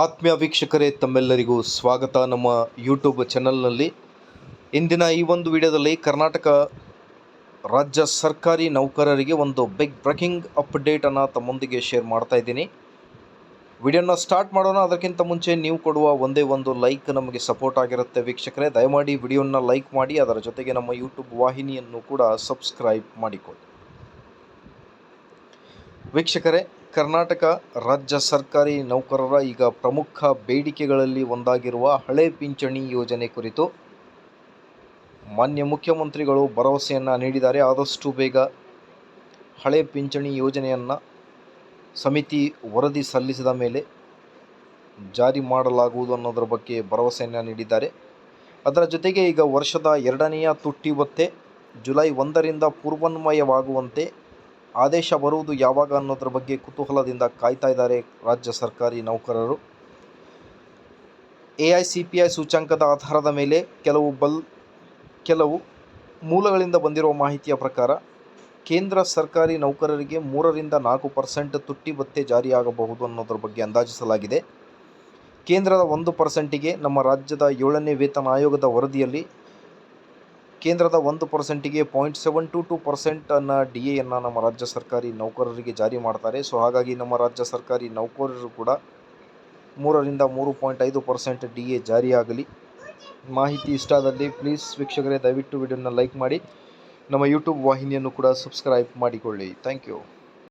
ಆತ್ಮೀಯ ವೀಕ್ಷಕರೇ, ತಮ್ಮೆಲ್ಲರಿಗೂ ಸ್ವಾಗತ. ನಮ್ಮ ಯೂಟ್ಯೂಬ್ ಚಾನಲ್ನಲ್ಲಿ ಇಂದಿನ ಈ ಒಂದು ವಿಡಿಯೋದಲ್ಲಿ ಕರ್ನಾಟಕ ರಾಜ್ಯ ಸರ್ಕಾರಿ ನೌಕರರಿಗೆ ಒಂದು ಬಿಗ್ ಬ್ರೇಕಿಂಗ್ ಅಪ್ಡೇಟನ್ನು ತಮ್ಮೊಂದಿಗೆ ಶೇರ್ ಮಾಡ್ತಾ ಇದ್ದೀನಿ. ವಿಡಿಯೋನ ಸ್ಟಾರ್ಟ್ ಮಾಡೋಣ. ಅದಕ್ಕಿಂತ ಮುಂಚೆ ನೀವು ಕೊಡುವ ಒಂದೇ ಒಂದು ಲೈಕ್ ನಮಗೆ ಸಪೋರ್ಟ್ ಆಗಿರುತ್ತೆ ವೀಕ್ಷಕರೇ. ದಯಮಾಡಿ ವಿಡಿಯೋನ ಲೈಕ್ ಮಾಡಿ, ಅದರ ಜೊತೆಗೆ ನಮ್ಮ ಯೂಟ್ಯೂಬ್ ವಾಹಿನಿಯನ್ನು ಕೂಡ ಸಬ್ಸ್ಕ್ರೈಬ್ ಮಾಡಿಕೊಳ್ಳಿ. ವೀಕ್ಷಕರೇ ಕರ್ನಾಟಕ ರಾಜ್ಯ ಸರ್ಕಾರಿ ನೌಕರರ ಈಗ ಪ್ರಮುಖ ಬೇಡಿಕೆಗಳಲ್ಲಿ ಒಂದಾಗಿರುವ ಹಳೆ ಪಿಂಚಣಿ ಯೋಜನೆ ಕುರಿತು ಮಾನ್ಯ ಮುಖ್ಯಮಂತ್ರಿಗಳು ಭರವಸೆಯನ್ನು ನೀಡಿದ್ದಾರೆ. ಆದಷ್ಟು ಬೇಗ ಹಳೆ ಪಿಂಚಣಿ ಯೋಜನೆಯನ್ನು ಸಮಿತಿ ವರದಿ ಸಲ್ಲಿಸಿದ ಮೇಲೆ ಜಾರಿ ಮಾಡಲಾಗುವುದು ಅನ್ನೋದರ ಬಗ್ಗೆ ಭರವಸೆಯನ್ನು ನೀಡಿದ್ದಾರೆ. ಅದರ ಜೊತೆಗೆ ಈಗ ವರ್ಷದ ಎರಡನೆಯ ತುಟ್ಟಿ ಭತ್ತೆ ಜುಲೈ ಒಂದರಿಂದ ಪೂರ್ವನ್ವಯವಾಗುವಂತೆ ಆದೇಶ ಬರುವುದು ಯಾವಾಗ ಅನ್ನೋದ್ರ ಬಗ್ಗೆ ಕುತೂಹಲದಿಂದ ಕಾಯ್ತಾ ಇದ್ದಾರೆ ರಾಜ್ಯ ಸರ್ಕಾರಿ ನೌಕರರು. A I C P I ಸೂಚ್ಯಾಂಕದ ಆಧಾರದ ಮೇಲೆ ಕೆಲವು ಬಲ್, ಕೆಲವು ಮೂಲಗಳಿಂದ ಬಂದಿರುವ ಮಾಹಿತಿಯ ಪ್ರಕಾರ ಕೇಂದ್ರ ಸರ್ಕಾರಿ ನೌಕರರಿಗೆ ಮೂರರಿಂದ ನಾಲ್ಕು ಪರ್ಸೆಂಟ್ ತುಟ್ಟಿ ಭತ್ಯೆ ಜಾರಿಯಾಗಬಹುದು ಅನ್ನೋದ್ರ ಬಗ್ಗೆ ಅಂದಾಜಿಸಲಾಗಿದೆ. ಕೇಂದ್ರದ ಒಂದು ಪರ್ಸೆಂಟಿಗೆ ನಮ್ಮ ರಾಜ್ಯದ ಏಳನೇ ವೇತನ ಆಯೋಗದ ವರದಿಯಲ್ಲಿ ಕೇಂದ್ರದ ಒಂದು ಪರ್ಸೆಂಟಿಗೆ ಪಾಯಿಂಟ್ ಸೆವೆನ್ ಟು ಟು ಪರ್ಸೆಂಟನ್ನು ಡಿ ಎನ್ನು ನಮ್ಮ ರಾಜ್ಯ ಸರ್ಕಾರಿ ನೌಕರರಿಗೆ ಜಾರಿ ಮಾಡ್ತಾರೆ. ಸೊ ಹಾಗಾಗಿ ನಮ್ಮ ರಾಜ್ಯ ಸರ್ಕಾರಿ ನೌಕರರು ಕೂಡ ಮೂರರಿಂದ ಮೂರು ಪಾಯಿಂಟ್ ಐದು ಪರ್ಸೆಂಟ್ ಡಿ ಎ ಜಾರಿಯಾಗಲಿ. ಮಾಹಿತಿ ಇಷ್ಟ ಆದಲ್ಲಿ ಪ್ಲೀಸ್ ವೀಕ್ಷಕರೇ ದಯವಿಟ್ಟು ವಿಡಿಯೋನ ಲೈಕ್ ಮಾಡಿ. ನಮ್ಮ ಯೂಟ್ಯೂಬ್ ವಾಹಿನಿಯನ್ನು ಕೂಡ ಸಬ್ಸ್ಕ್ರೈಬ್ ಮಾಡಿಕೊಳ್ಳಿ. Thank you